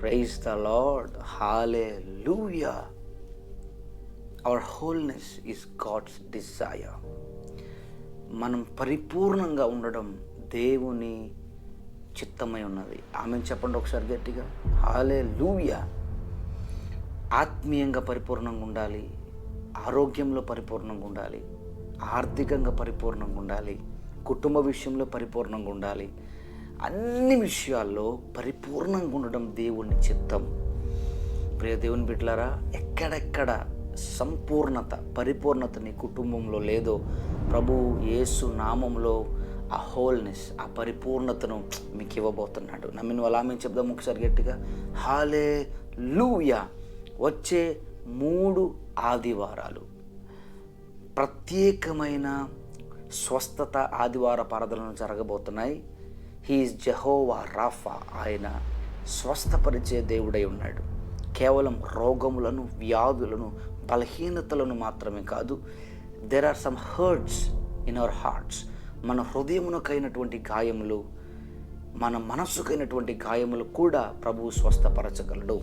Praise the Lord hallelujah our holiness is God's desire మనం పరిపూర్ణంగా ఉండడం దేవుని చిత్తమై ఉన్నది. ఆమె చెప్పండి ఒకసారి గట్టిగా. హాలే లూయా ఆత్మీయంగా పరిపూర్ణంగా ఉండాలి. ఆరోగ్యంలో పరిపూర్ణంగా ఉండాలి. ఆర్థికంగా పరిపూర్ణంగా ఉండాలి. కుటుంబ విషయంలో పరిపూర్ణంగా ఉండాలి. అన్ని విషయాల్లో పరిపూర్ణంగా ఉండడం దేవుని చిత్తం ప్రియ దేవుని బిడ్డలారా ఎక్కడెక్కడ సంపూర్ణత పరిపూర్ణత నీ కుటుంబంలో లేదో ప్రభు యేసు నామంలో ఆ హోల్నెస్ ఆ పరిపూర్ణతను మీకు ఇవ్వబోతున్నాడు. నమ్మిన వాళ్ళ ఆమె చెప్దాం ఒకసారి గట్టిగా. హాలే లూయా వచ్చే మూడు ఆదివారాలు. ప్రత్యేకమైన స్వస్థత ఆదివార పరదలను జరగబోతున్నాయి. హీఈస్ జహోవా రాఫా ఆయన స్వస్థపరిచే దేవుడై ఉన్నాడు. కేవలం రోగములను వ్యాధులను బలహీనతలను మాత్రమే కాదు there are some hurts in our hearts మన హృదయమునకైనటువంటి గాయములు మన మనస్సుకైనటువంటి గాయములు కూడా ప్రభువు స్వస్థపరచగలడు.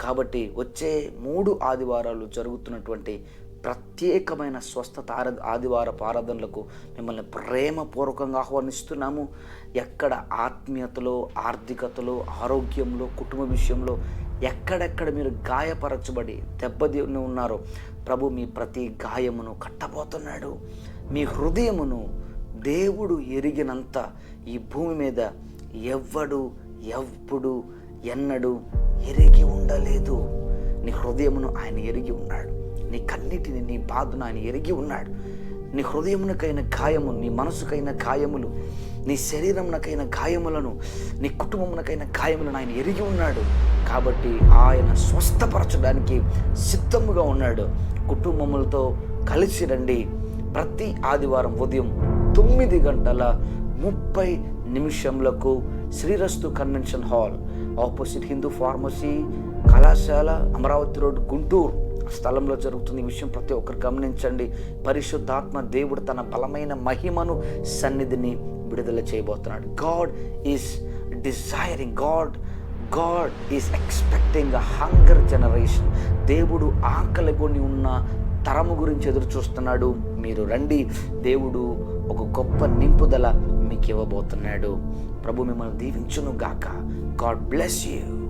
కాబట్టి వచ్చే మూడు ఆదివారాలు జరుగుతున్నటువంటి ప్రత్యేకమైన స్వస్థత ఆర- ఆదివార ఆరాధనలకు మిమ్మల్ని ప్రేమపూర్వకంగా ఆహ్వానిస్తున్నాము. ఎక్కడ ఆత్మీయతలో ఆర్థికతలో ఆరోగ్యంలో కుటుంబ విషయంలో ఎక్కడెక్కడ మీరు గాయపరచబడి దెబ్బతిని ఉన్నారో ప్రభు మీ ప్రతి గాయమును కట్టబోతున్నాడు. మీ హృదయమును దేవుడు ఎరిగినంత ఈ భూమి మీద ఎవ్వడు ఎప్పుడు ఎన్నడు ఎరిగి ఉండలేదు. నీ హృదయమును ఆయన ఎరిగి ఉన్నాడు. నీ కన్నిటిని నీ బాధను ఆయన ఎరిగి ఉన్నాడు. నీ హృదయమునకైన గాయము నీ మనసుకైన గాయములు నీ శరీరమునకైన గాయములను నీ కుటుంబమునకైన గాయములను ఆయన ఎరిగి ఉన్నాడు. కాబట్టి ఆయన స్వస్థపరచడానికి సిద్ధముగా ఉన్నాడు. కుటుంబములతో కలిసి రండి. ప్రతి ఆదివారం ఉదయం తొమ్మిది గంటల ముప్పై నిమిషంలకు Srirastu convention hall opposite Hindu pharmacy కళాశాల అమరావతి రోడ్ గుంటూరు. స్థలంలో జరుగుతుంది ఈ విషయం ప్రతి ఒక్కరు గమనించండి. పరిశుద్ధాత్మ దేవుడు తన బలమైన మహిమను సన్నిధిని విడుదల చేయబోతున్నాడు. God is desiring God God is expecting a hunger generation దేవుడు ఆకలిగొని ఉన్న తరము గురించి ఎదురు చూస్తున్నాడు. మీరు రండి దేవుడు ఒక గొప్ప నింపుదల మీకు ఇవ్వబోతున్నాడు. ప్రభు మిమ్మల్ని దీవించును గాక గాడ్ బ్లెస్ యూ